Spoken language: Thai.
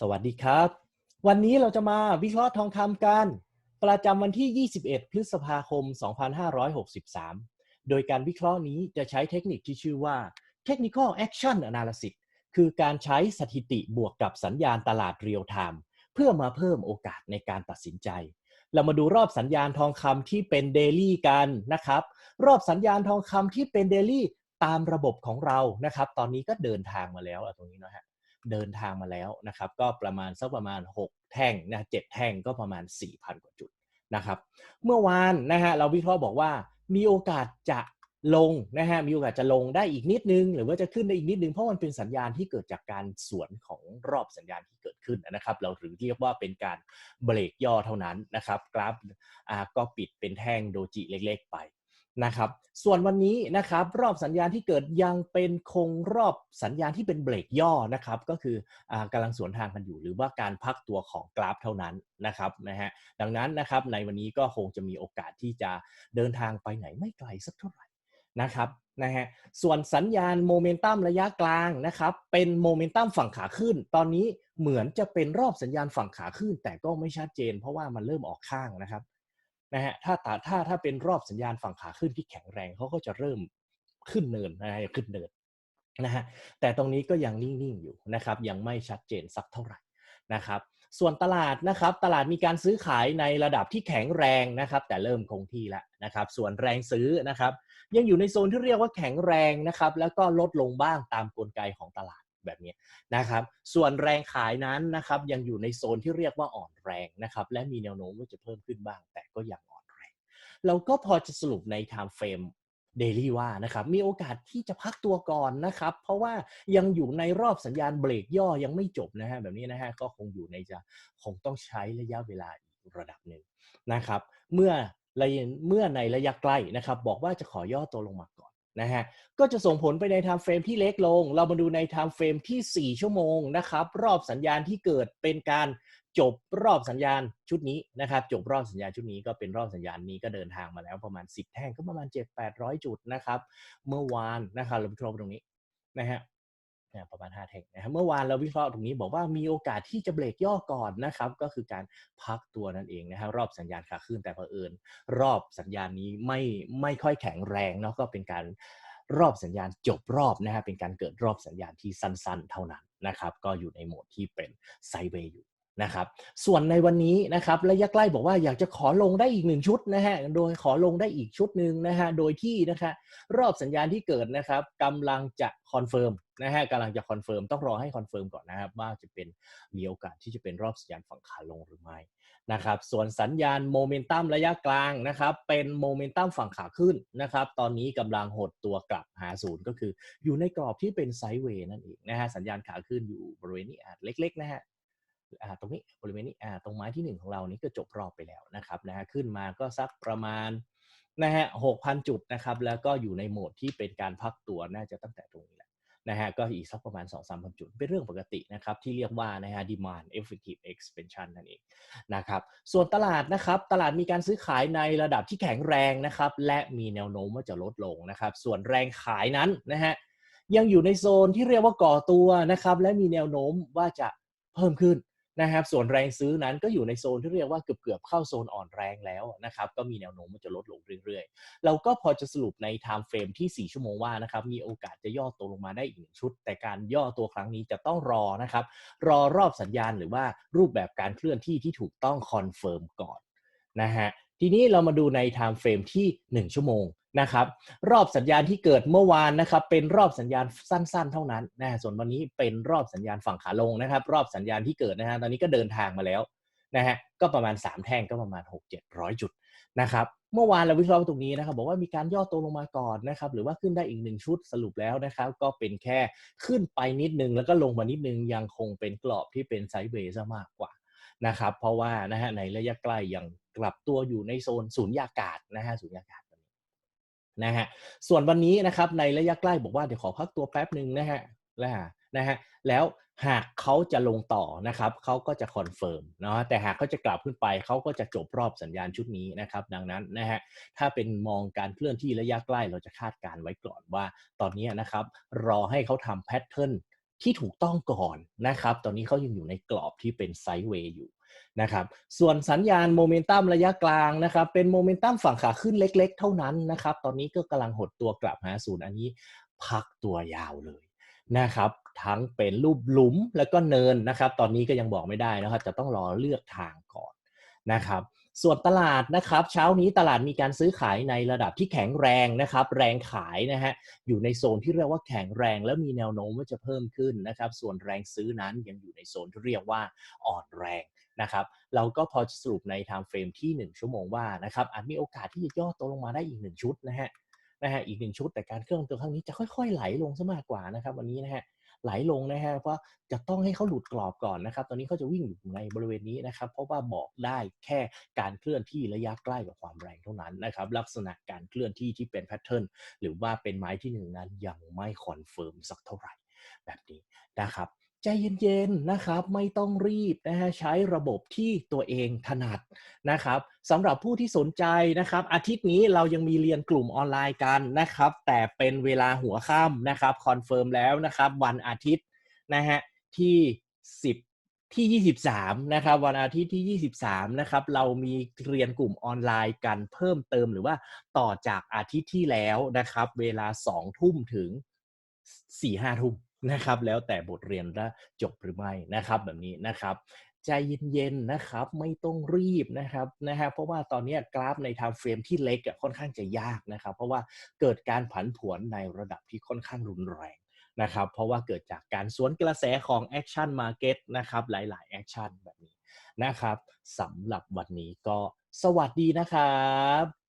สวัสดีครับ วันนี้เราจะมาวิเคราะห์ทองคำกัน ประจำวันที่ 21 พฤษภาคม 2563 โดยการวิเคราะห์นี้จะใช้เทคนิคที่ชื่อว่า Technical Action Analysis คือการใช้สถิติบวกกับสัญญาณตลาดเรียลไทม์เพื่อมาเพิ่มโอกาสในการตัดสินใจ เรามาดูรอบสัญญาณทองคำที่เป็นเดลี่กันนะครับ รอบสัญญาณทองคำที่เป็นเดลี่ตามระบบของเรานะครับ ตอนนี้ก็เดินทางมาแล้วตรงนี้นะฮะ เดินทางมาแล้วนะครับ ก็ประมาณสักประมาณ 6 แท่งนะเจ็ดแท่งก็ประมาณ 4,000 กว่าจุดนะครับ เมื่อวานนะฮะเราวิเคราะห์บอกว่ามีโอกาสจะลงนะฮะมีโอกาสจะลงได้อีกนิดนึง หรือว่าจะขึ้นได้อีกนิดนึง เพราะมันเป็นสัญญาณที่เกิดจากการสวนของรอบสัญญาณที่เกิดขึ้นนะครับ เราหรือเรียกว่าเป็นการเบรกย่อเท่านั้นนะครับ กราฟก็ปิดเป็นแท่งโดจิเล็ก ๆ ไป นะครับ ส่วนวันนี้นะครับรอบสัญญาณที่เกิดยังเป็นคงรอบสัญญาณที่เป็นเบรกย่อนะครับก็คืออกำลังสวนทางกันอยู่หรือว่าการพักตัวของกราฟเท่านั้นนะครับนะฮะดังนั้นนะครับในวันนี้ก็คงจะมีโอกาสที่จะเดินทางไปไหนไม่ไกลสักเท่าไหร่นะครับนะฮะส่วนสัญญาณโมเมนตัมระยะกลางนะครับเป็นโมเมนตัมฝั่งขาขึ้น ตอนนี้เหมือนจะเป็นรอบสัญญาณฝั่งขาขึ้น แต่ก็ไม่ชัดเจน เพราะว่ามันเริ่มออกข้างนะครับ นะฮะถ้าตาถ้าถ้าเป็นรอบสัญญาณฝั่งขาขึ้นที่แข็งแรงเขาก็จะเริ่มขึ้นเนินนะฮะขึ้นเนินนะฮะแต่ตรงนี้ก็ยังนิ่งๆอยู่นะครับยังไม่ชัดเจนสักเท่าไหร่นะครับส่วนตลาดนะครับตลาดมีการซื้อขายในระดับที่แข็งแรงนะครับ แต่เริ่มคงที่แล้วนะครับส่วนแรงซื้อนะครับ ยังอยู่ในโซนที่เรียกว่าแข็งแรงนะครับแล้วก็ลดลงบ้างตามกลไกของตลาด แบบนี้นะครับ ส่วนแรงขายนั้นนะครับยังอยู่ในโซนที่เรียกว่าอ่อนแรงนะครับและมีแนวโน้มว่าจะเพิ่มขึ้นบ้าง แต่ก็ยังอ่อนแรง เราก็พอจะสรุปใน time frame daily ว่านะครับมีโอกาสที่จะพักตัวก่อนนะครับ เพราะว่ายังอยู่ในรอบสัญญาณเบรกย่อยังไม่จบนะฮะแบบนี้นะฮะก็คงอยู่ในจะคงต้องใช้ระยะเวลาอีกระดับหนึ่งนะครับ เมื่อเมื่อในระยะใกล้นะครับ บอกว่าจะขอย่อตัวลงมาก่อน นะฮะก็จะส่งผลไปในไทม์เฟรมที่เล็กลง เรามาดูในไทม์เฟรมที่ 4 ชั่วโมงนะครับรอบสัญญาณที่เกิดเป็นการจบรอบสัญญาณชุดนี้นะครับจบรอบสัญญาณชุดนี้ก็เป็นรอบสัญญาณนี้ก็เดินทางมาแล้วประมาณ 10 แท่งก็ประมาณ 7-800 จุดนะครับเมื่อวานนะครับเราวิเคราะห์ตรงนี้นะฮะ ประมาณ5เทคนะครับเมื่อวานเราวิเคราะห์ตรงนี้บอกว่ามีโอกาสที่จะเบรกย่อก่อนนะครับ ก็คือการพักตัวนั่นเองนะครับรอบสัญญาณขาขึ้นแต่เผอิญ รอบสัญญาณนี้ไม่ไม่ค่อยแข็งแรงเนาะก็เป็นการรอบสัญญาณจบรอบนะฮะเป็นการเกิดรอบสัญญาณที่สั้นๆ เท่านั้นนะครับ ก็อยู่ในโหมดที่เป็นไซเวย์อยู่ นะครับส่วนในวันนี้นะครับระยะใกล้บอกว่าอยากจะขอลงได้อีกหนึ่งชุดนะฮะโดยขอลงได้อีกชุดหนึ่งนะฮะโดยที่นะคะรอบสัญญาณที่เกิดนะครับกำลังจะคอนเฟิร์มนะฮะกำลังจะคอนเฟิร์มต้องรอให้คอนเฟิร์มก่อนนะครับว่าจะเป็นมีโอกาสที่จะเป็นรอบสัญญาณฝั่งขาลงหรือไม่นะครับส่วนสัญญาณโมเมนตัมระยะกลางนะครับเป็นโมเมนตัมฝั่งขาขึ้นนะครับตอนนี้กำลังหดตัวกลับหาศูนย์ก็คืออยู่ในกรอบที่เป็นไซด์เวย์นั่นเองนะฮะสัญญาณขาขึ้นอยู่บริเวณนี้อาจเล็กๆนะฮะ อ่าตรงนี้บริเวณนี้อ่าตรงไม้ที่หนึ่งของเรานี่ก็จบรอบไปแล้วนะครับนะฮะขึ้นมาก็สักประมาณนะฮะหกพันจุดนะครับแล้วก็อยู่ในโหมดที่เป็นการพักตัวน่าจะตั้งแต่ตรงนี้แหละนะฮะก็อีกสักประมาณ 2 3 0 0 0 จุด เป็นเรื่องปกตินะครับที่เรียกว่านะฮะ demand effective expansion นั่นเองนะครับส่วนตลาดนะครับตลาดมีการซื้อขายในระดับที่แข็งแรงนะครับและมีแนวโน้มว่าจะลดลงนะครับส่วนแรงขายนั้นนะฮะยังอยู่ในโซนที่เรียกว่าก่อตัวนะครับและมีแนวโน้มว่าจะเพิ่มขึ้น นะครับส่วนแรงซื้อนั้นก็อยู่ในโซนที่เรียกว่าเกือบเกือบๆเข้าโซนอ่อนแรงแล้วนะครับก็มีแนวโน้มมันจะลดลงเรื่อยๆ เราก็พอจะสรุปใน time frame ที่ 4 ชั่วโมงว่านะครับมีโอกาสจะย่อตัวลงมาได้อีกหนึ่งชุด แต่การย่อตัวครั้งนี้จะต้องรอนะครับรอรอบสัญญาณหรือว่ารูปแบบการเคลื่อนที่ที่ถูกต้องคอนเฟิร์มก่อนนะฮะทีนี้เรามาดูใน time frame ที่ 1 ชั่วโมง นะครับรอบสัญญาณที่เกิดเมื่อวานนะครับเป็นรอบสัญญาณสั้น ๆ เท่านั้นนะส่วนวันนี้เป็นรอบสัญญาณฝั่งขาลงนะครับ รอบสัญญาณที่เกิดนะฮะตอนนี้ก็เดินทางมาแล้วนะฮะก็ประมาณ 3 แท่งก็ประมาณ 6 700 จุดนะครับเมื่อวานเราวิเคราะห์ตรงนี้นะครับบอกว่ามีการย่อตัวลงมาก่อนนะครับหรือว่าขึ้นได้อีกหนึ่งชุดสรุปแล้วนะครับก็เป็นแค่ขึ้นไปนิดนึงแล้วก็ลงมานิดนึงยังคงเป็นกรอบที่เป็นไซด์เวย์ซะมากกว่านะครับเพราะว่านะฮะในระยะใกล้ยังกลับตัวอยู่ในโซนศูนย์ยากาศนะฮะศูนย์ยากาศ นะฮะส่วนวันนี้นะครับในระยะใกล้บอกว่าเดี๋ยวขอพักตัวแป๊บหนึ่งนะฮะแล้วนะฮะแล้วหากเขาจะลงต่อนะครับเขาก็จะคอนเฟิร์มเนาะแต่หากเขาจะกลับขึ้นไปเขาก็จะจบรอบสัญญาณชุดนี้นะครับ ดังนั้นนะฮะถ้าเป็นมองการเคลื่อนที่ระยะใกล้เราจะคาดการไว้ก่อนว่า ตอนนี้นะครับ รอให้เขาทำแพทเทิร์นที่ถูกต้องก่อนนะครับ ตอนนี้เขายังอยู่ในกรอบที่เป็นไซด์เวย์อยู่ นะครับส่วนสัญญาณโมเมนตัมระยะกลางนะครับเป็นโมเมนตัมฝั่งขาขึ้นเล็ก ๆ เท่านั้นนะครับตอนนี้ก็กำลังหดตัวกลับหาศูนย์อันนี้พักตัวยาวเลยนะครับทั้งเป็นรูปหลุมแล้วก็เนินนะครับ ตอนนี้ก็ยังบอกไม่ได้นะครับจะต้องรอเลือกทางก่อนนะครับ ส่วนตลาดนะครับ เช้านี้ตลาดมีการซื้อขายในระดับที่แข็งแรงนะครับ แรงขายนะฮะอยู่ในโซนที่เรียกว่าแข็งแรงแล้วมีแนวโน้มว่าจะเพิ่มขึ้นนะครับ ส่วนแรงซื้อนั้นยังอยู่ในโซนที่เรียกว่าอ่อนแรงนะครับเราก็พอจะสรุปใน time frame ที่ 1 ชั่วโมงว่านะครับอาจมีโอกาสที่จะย่อตัวลงมาได้อีก 1 ชุดนะฮะนะฮะอีกหนึ่งชุดแต่การเคลื่อนตัวครั้งนี้จะค่อยๆไหลลงซะมากกว่านะครับวันนี้นะฮะ ไหลลงนะฮะเพราะจะต้องให้เขาหลุดกรอบก่อนนะครับ ตอนนี้เขาจะวิ่งอยู่ในบริเวณนี้นะครับ เพราะว่าบอกได้แค่การเคลื่อนที่ระยะใกล้กับความแรงเท่านั้นนะครับ ลักษณะการเคลื่อนที่ที่เป็นแพทเทิร์นหรือว่าเป็นไม้ที่หนึ่งนั้นยังไม่คอนเฟิร์มสักเท่าไหร่แบบนี้นะครับ ใจเย็นๆนะครับ ไม่ต้องรีบนะฮะใช้ระบบที่ตัวเองถนัดนะครับสำหรับผู้ที่สนใจนะครับ อาทิตย์นี้เรายังมีเรียนกลุ่มออนไลน์กันนะครับ แต่เป็นเวลาหัวค่ำนะครับคอนเฟิร์มแล้วนะครับ วันอาทิตย์นะฮะที่ 10ที่ 23 นะครับ วันอาทิตย์ที่ 23 นะครับ เรามีเรียนกลุ่มออนไลน์กันเพิ่มเติมหรือว่าต่อจากอาทิตย์ที่แล้วนะครับ เวลา 2 ทุ่มถึง 4-5 ทุ่มนะครับ แล้วแต่บทเรียนว่าจบหรือไม่นะครับ แบบนี้นะครับใจเย็นๆนะครับไม่ต้องรีบนะครับนะฮะเพราะว่าตอนนี้กราฟใน time frame ที่เล็กอะค่อนข้างจะยากนะครับ เพราะว่าเกิดการผันผวนในระดับที่ค่อนข้างรุนแรงนะครับเพราะว่าเกิดจากการสวนกระแสของ action market นะครับหลายๆ action แบบนี้นะครับสำหรับวันนี้ก็สวัสดีนะครับ